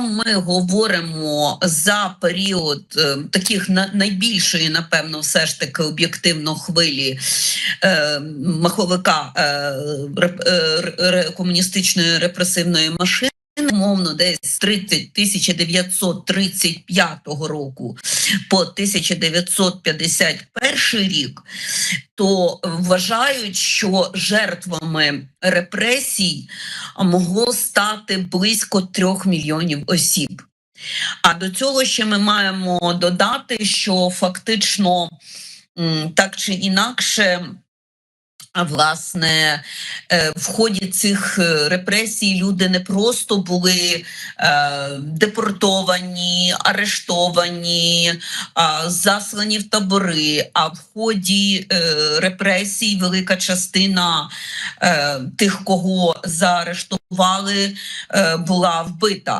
ми говоримо за період е, таких на, найбільшої, напевно, все ж таки об'єктивно хвилі е, маховика е, е, комуністичної репресивної машини. Умовно, десь з 1935 року по 1951 рік, то вважають, що жертвами репресій могло стати близько трьох мільйонів осіб. А до цього ще ми маємо додати, що фактично так чи інакше. Власне, е, в ході цих е, репресій люди не просто були е, депортовані, арештовані, заслані в табори. А в ході репресій велика частина тих, кого заарештували, була вбита.